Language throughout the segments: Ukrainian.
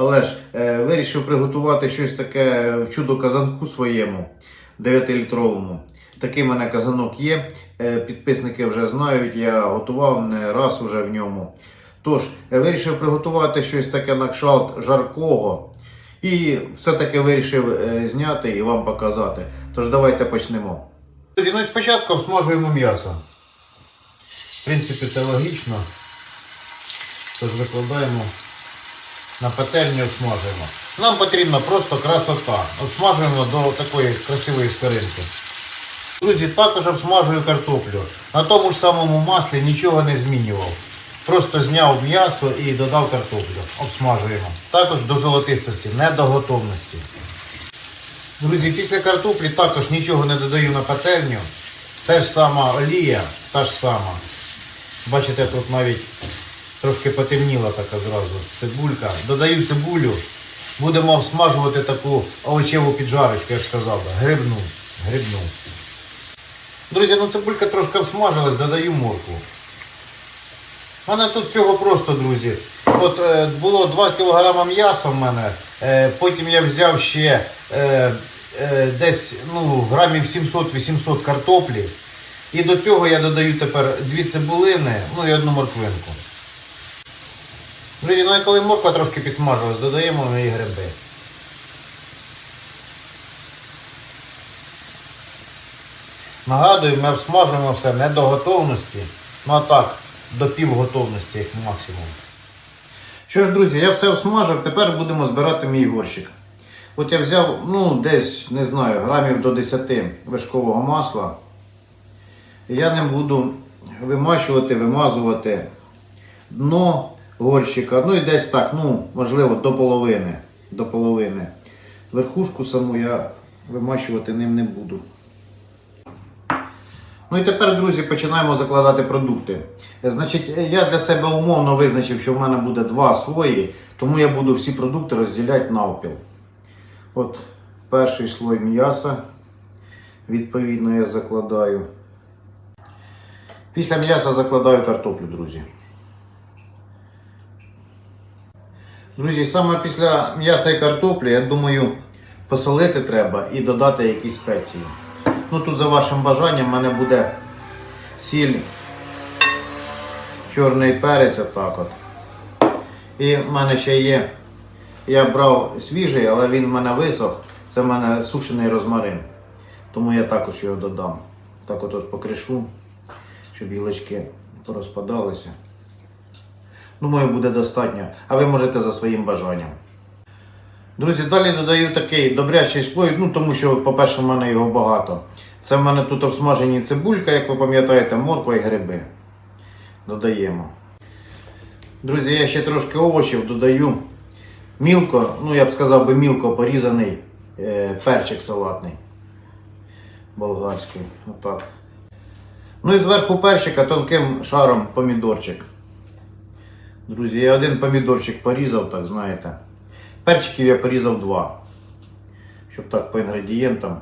але ж е, вирішив приготувати щось таке в чудо казанку своєму 9-літровому. Такий в мене казанок є. Е, підписники вже знають, я готував не раз уже в ньому. Тож, е, вирішив приготувати щось таке на кшалт жаркого. І все-таки вирішив е, зняти і вам показати. Тож давайте почнемо. Друзі, ну спочатку всмажуємо м'ясо. В принципі, це логічно. Тож викладаємо на пательню, обсмажуємо. Нам потрібна просто красота. Обсмажуємо до такої красивої скоринки. Друзі, також обсмажую картоплю. На тому ж самому маслі нічого не змінював. Просто зняв м'ясо і додав картоплю. Обсмажуємо. Також до золотистості, не до готовності. Друзі, після картоплі також нічого не додаю на пательню. Те ж сама олія, та ж сама. Бачите, тут навіть трошки потемніла така зразу цибулька. Додаю цибулю. Будемо обсмажувати таку овочеву піджарочку, як сказав. Грибну. Грибну. Друзі, ну цибулька трошки обсмажилась, додаю моркву. У мене тут всього просто, друзі. От е, було 2 кг м'яса в мене. Е, потім я взяв ще е, е, десь ну, грамів 700-800 картоплі. І до цього я додаю тепер дві цибулини, ну і одну морквинку. Друзі, ну і коли морква трошки підсмажилась, додаємо в гриби. Нагадую, ми обсмажуємо все не до готовності, ну а так, до півготовності, як максимум. Що ж, друзі, я все обсмажив, тепер будемо збирати мій горщик. От я взяв, ну, десь, не знаю, грамів до 10 вершкового масла. Я ним буду вимащувати, вимазувати дно горщика. Ну і десь так, ну, можливо, до половини. До половини. Верхушку саму я вимащувати ним не буду. Ну і тепер, друзі, починаємо закладати продукти. Значить, я для себе умовно визначив, що в мене буде два слої, тому я буду всі продукти розділяти навпіл. От перший слой м'яса, відповідно, я закладаю. Після м'яса закладаю картоплю, друзі. Друзі, саме після м'яса і картоплі, я думаю, посолити треба і додати якісь спеції. Ну тут за вашим бажанням в мене буде сіль, чорний перець, отак от. І в мене ще є. Я брав свіжий, але він в мене висох. Це в мене сушений розмарин. Тому я також його додам. Так от, покришу, щоб гілочки порозпадалися. Думаю, буде достатньо. А ви можете за своїм бажанням. Друзі, далі додаю такий добрячий слой, ну тому що, по-перше, в мене його багато. Це в мене тут обсмажені цибулька, як ви пам'ятаєте, морква і гриби. Додаємо. Друзі, я ще трошки овочів додаю. Мілко, ну я б сказав би мілко порізаний е, перчик салатний. Болгарський. Отак. Ну і зверху перчика тонким шаром помідорчик. Друзі, я один помідорчик порізав, так знаєте. Перчиків я порізав два. Щоб так по інгредієнтам.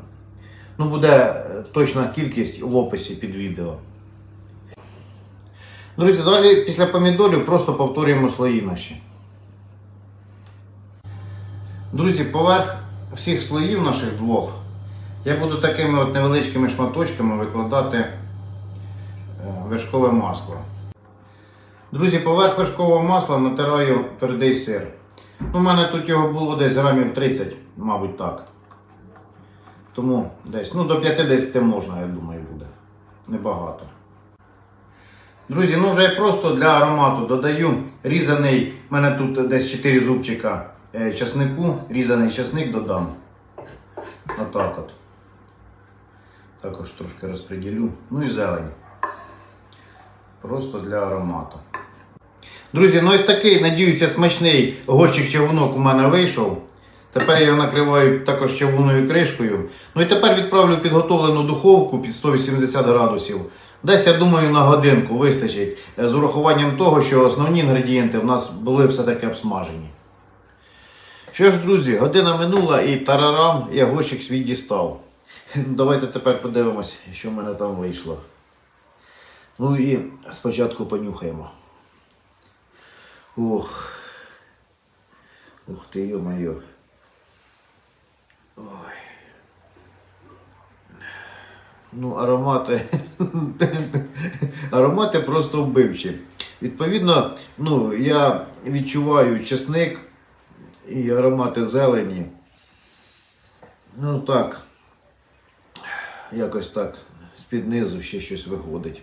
Ну, буде е, точна кількість в описі під відео. Друзі, далі після помідорів просто повторюємо слої наші. Друзі, поверх всіх слоїв наших двох я буду такими от невеличкими шматочками викладати е, вершкове масло. Друзі, поверх вершкового масла натираю твердий сир. Ну, У мене тут його було десь грамів 30, мабуть так. Тому десь ну, до 50 можна, я думаю, буде. Небагато. Друзі, ну вже я просто для аромату додаю різаний, в мене тут десь 4 зубчика е, часнику, різаний часник додам. Отак от. Також трошки розподілю. Ну і зелень. Просто для аромату. Друзі, ну ось такий, надіюся, смачний горчик чавунок у мене вийшов. Тепер я накриваю також червоною кришкою. Ну і тепер відправлю підготовлену духовку під 180 градусів. Десь, я думаю, на годинку вистачить е, з урахуванням того, що основні інгредієнти в нас були все-таки обсмажені. Що ж, друзі, година минула і тарарам, я горщик свій дістав. Давайте тепер подивимось, що в мене там вийшло. Ну і спочатку понюхаємо. Ух. Ух ти, йо-моє. Ой. Ну, аромати. аромати просто вбивчі. Відповідно, ну, я відчуваю чесник і аромати зелені. Ну так, якось так, з-під низу ще щось виходить.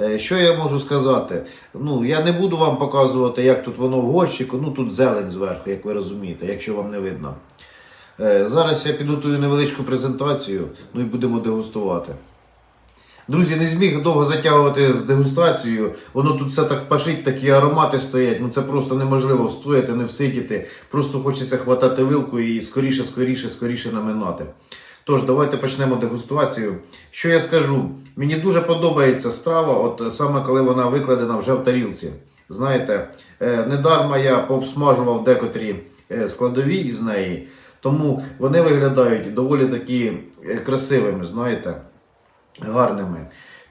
Е, Що я можу сказати? Ну, я не буду вам показувати, як тут воно в горщику. Ну тут зелень зверху, як ви розумієте, якщо вам не видно. Е, Зараз я підготую невеличку презентацію, ну і будемо дегустувати. Друзі, не зміг довго затягувати з дегустацією. Воно тут все так пашить, такі аромати стоять. Ну це просто неможливо встояти, не всидіти. Просто хочеться хватати вилку і скоріше, скоріше, скоріше наминати. Тож, давайте почнемо дегустацію. Що я скажу? Мені дуже подобається страва, от саме коли вона викладена вже в тарілці. Знаєте, е, недарма я пообсмажував декотрі е, складові із неї, тому вони виглядають доволі такі е, красивими, знаєте, гарними.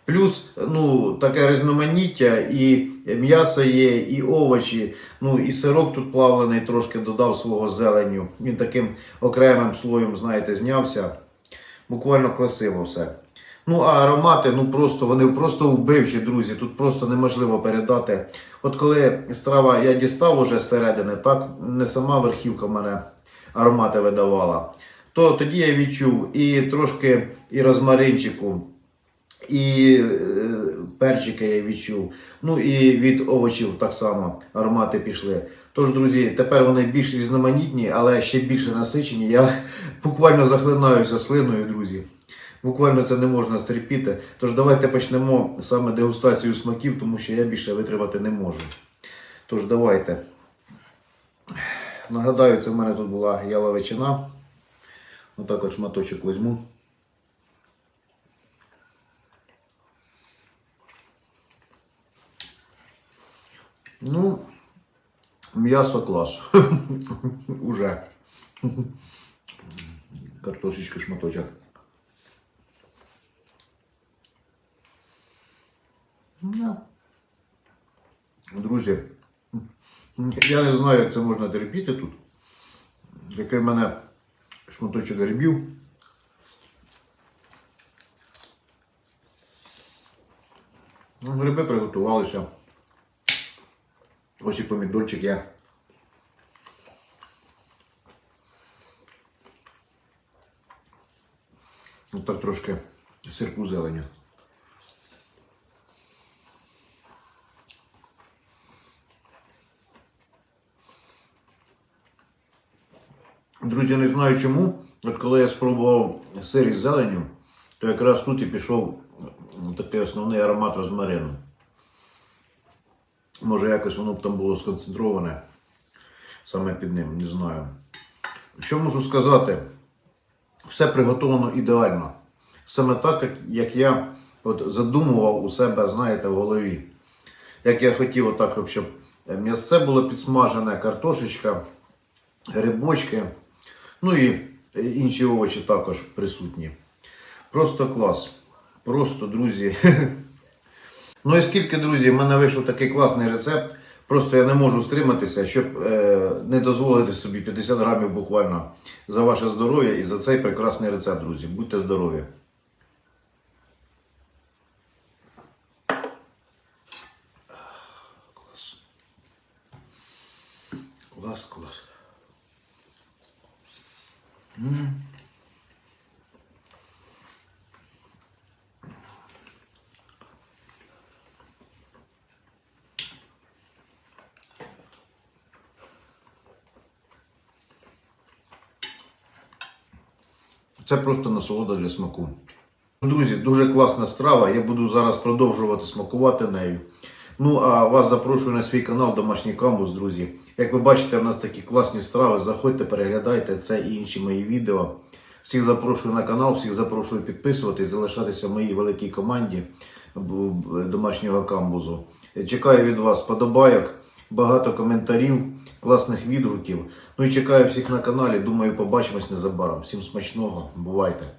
Плюс ну, таке різноманіття, і м'ясо є, і овочі, ну і сирок тут плавлений, трошки додав свого зеленю. Він таким окремим слоєм, знаєте, знявся. Буквально красиво все. Ну, а аромати, ну просто вони просто вбивчі, друзі. Тут просто неможливо передати. От коли страва я дістав уже зсередини, так не сама верхівка мене аромати видавала, то тоді я відчув і трошки і розмаринчику, і е, перчика я відчув. Ну і від овочів так само аромати пішли. Тож, друзі, тепер вони більш різноманітні, але ще більше насичені. Я буквально захлинаюся слиною, друзі. Буквально це не можна стерпіти. Тож давайте почнемо саме дегустацію смаків, тому що я більше витримати не можу. Тож давайте. Нагадаю, це в мене тут була яловичина. Отак от шматочок візьму. Ну, м'ясо клас. Уже. Картошечка шматочок. Да. Друзі, я не знаю, як це можна терпіти тут. Який в мене шматочок грибів. Ну, Гриби приготувалися. Ось і помідорчик є. Ось так трошки сирку зелені. Друзі, не знаю чому. От коли я спробував сир із зеленню, то якраз тут і пішов такий основний аромат розмарину. Може, якось воно б там було сконцентроване саме під ним, не знаю. Що можу сказати? Все приготовлено ідеально. Саме так, як- я от задумував у себе, знаєте, в голові. Як я хотів, отак, щоб м'ясце було підсмажене, картошечка, грибочки, ну і інші овочі також присутні. Просто клас. Просто, друзі. Ну і скільки, друзі, в мене вийшов такий класний рецепт. Просто я не можу стриматися, щоб е, не дозволити собі 50 грамів буквально за ваше здоров'я і за цей прекрасний рецепт, друзі. Будьте здорові! Клас. Клас, клас. Це просто насолода для смаку. Друзі, дуже класна страва. Я буду зараз продовжувати смакувати нею. Ну а вас запрошую на свій канал Домашній Камбус, друзі. Як ви бачите, в нас такі класні страви. Заходьте, переглядайте це і інші мої відео. Всіх запрошую на канал, всіх запрошую підписуватись, залишатися в моїй великій команді домашнього камбузу. Чекаю від вас подобайок, багато коментарів, класних відгуків. Ну і чекаю всіх на каналі. Думаю, побачимось незабаром. Всім смачного, бувайте!